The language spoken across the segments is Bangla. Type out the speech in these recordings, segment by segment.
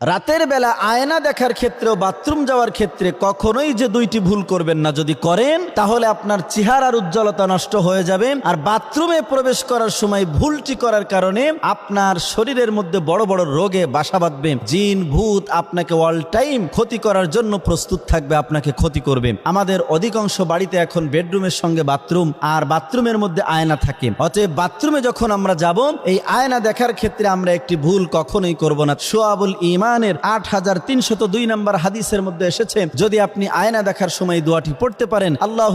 রাতের বেলা আয়না দেখার ক্ষেত্রে বাথরুম যাওয়ার ক্ষেত্রে কখনোই যে দুইটি ভুল করবেন না। যদি করেন, তাহলে আপনার চেহারার উজ্জ্বলতা নষ্ট হয়ে যাবে। আর বাথরুমে প্রবেশ করার সময় ভুলটি করার কারণে আপনার শরীরের মধ্যে বড় বড় রোগে বাসা বাঁধবে। জিন, ভূত আপনাকে অল টাইম ক্ষতি করার জন্য প্রস্তুত থাকবে, আপনাকে ক্ষতি করবে। আমাদের অধিকাংশ বাড়িতে এখন বেডরুমের সঙ্গে বাথরুম আর বাথরুমের মধ্যে আয়না থাকে। অতএব বাথরুমে যখন আমরা যাব, এই আয়না দেখার ক্ষেত্রে আমরা একটি ভুল কখনোই করব না। সোয়াবুল ইমানের আট হাজার তিনশত দুই নম্বর হাদিসের মধ্যে এসেছে, যদি আপনি আয়না দেখার সময় দোয়াটি পড়তে পারেন আল্লাহ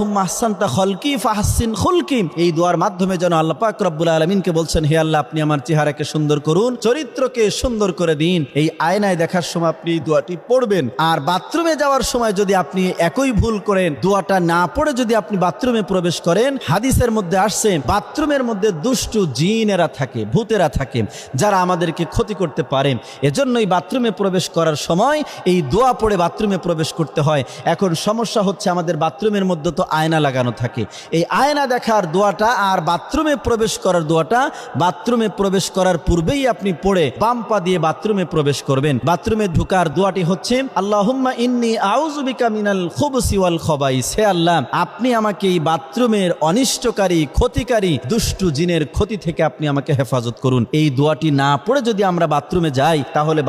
এই দোয়ার মাধ্যমে যেন আল্লাহ পাক রব্বুল আলমিনকে বলছেন, হে আল্লাহ, আপনি আমার চেহারাকে সুন্দর করুন, চরিত্রকে সুন্দর করে দিন। এই আয়নায় দেখার সময় আপনি দোয়াটি পড়বেন। আর বাথরুমে যাওয়ার সময় যদি আপনি একই ভুল করেন, দোয়াটা না পড়ে যদি আপনি বাথরুমে প্রবেশ করেন, হাদিসের মধ্যে আসছে, বাথরুমের মধ্যে দুষ্টু জিনেরা থাকে, ভূতেরা থাকে, যারা আমাদেরকে ক্ষতি করতে পারে। এজন্যই বাথরুমে প্রবেশ করার সময় এই দোয়া পড়ে বাথরুমে প্রবেশ করতে হয়। এখন সমস্যা হচ্ছে আমাদের বাথরুমের মধ্যে তো আয়না লাগানো থাকে। এই আয়না দেখার দোয়াটা আর বাথরুমে প্রবেশ করার দোয়াটা বাথরুমে প্রবেশ করার পূর্বেই আপনি পড়ে বাম পা দিয়ে বাথরুমে প্রবেশ করবেন। বাথরুমে ঢুকার দোয়াটি হচ্ছে, আল্লাহুম্মা ইন্নি আউযুবিকা মিনাল খুবসি ওয়াল খবাইস। হে আল্লাহ, আপনি আমাকে এই বাথরুমের অনিষ্টকারী, ক্ষতিকারী, দুষ্টু জিনের ক্ষতি থেকে আপনি আমাকে হেফাজত করুন। এই দোয়াটি না পড়ে যদি আমরা বাথরুমে যাই, তাহলে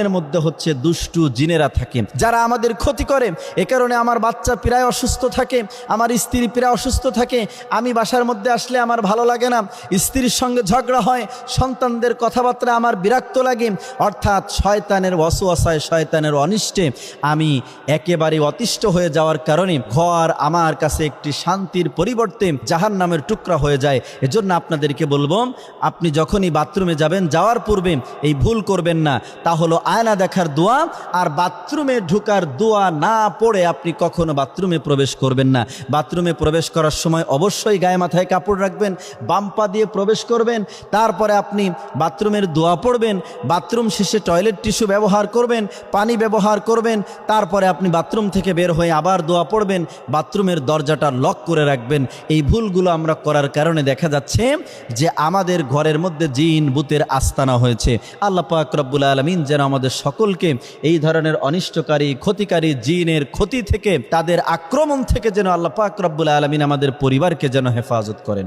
বাথরুমের মধ্যে হচ্ছে দুষ্টু জিনেরা থাকে। যারা আমাদের ক্ষতি করে, এ কারণে আমার বাচ্চা প্রায় অসুস্থ থাকে, আমার স্ত্রী প্রায় অসুস্থ থাকে, আমি বাসার মধ্যে আসলে আমার ভালো লাগে না, স্ত্রীর সঙ্গে ঝগড়া হয়, সন্তানদের কথাবার্তা আমার বিরক্ত লাগে, অর্থাৎ শয়তানের অসুয়াশায় শয়তানের অনিষ্টে আমি একেবারে অতিষ্ঠ হয়ে যাওয়ার কারণে ঘর আমার কাছে একটি শান্তির পরিবর্তে জাহান নামের টুকরা হয়ে যায়। এজন্য আপনাদেরকে বলব, আপনি যখনই বাথরুমে যাবেন, যাওয়ার পূর্বে এই ভুল করবেন না, তা হলো আয়না দেখার দোয়া আর বাথরুমে ঢুকার দোয়া না পড়ে আপনি কখনো বাথরুমে প্রবেশ করবেন না। বাথরুমে প্রবেশ করার সময় অবশ্যই গায়ে মাথায় কাপড় রাখবেন, বাম পা দিয়ে প্রবেশ করবেন, তারপরে আপনি বাথরুমের দোয়া পড়বেন, বাথরুম শেষে টয়লেট টিস্যু ব্যবহার করবেন, পানি ব্যবহার করবেন, তারপরে আপনি বাথরুম থেকে বের হয়ে আবার দোয়া পড়বেন, বাথরুমের দরজাটা লক করে রাখবেন। এই ভুলগুলো আমরা করার কারণে দেখা যাচ্ছে যে আমাদের ঘরের মধ্যে জিন বুতের আস্তানা হয়েছে। আল্লাহ পাক আলমিন যেন আমাদের সকলকে এই ধরনের অনিষ্টকারী, ক্ষতিকারী জিনের ক্ষতি থেকে, তাদের আক্রমণ থেকে যেন আল্লাহ পাক রব্বুল আলমিন আমাদের পরিবারকে যেন হেফাজত করেন।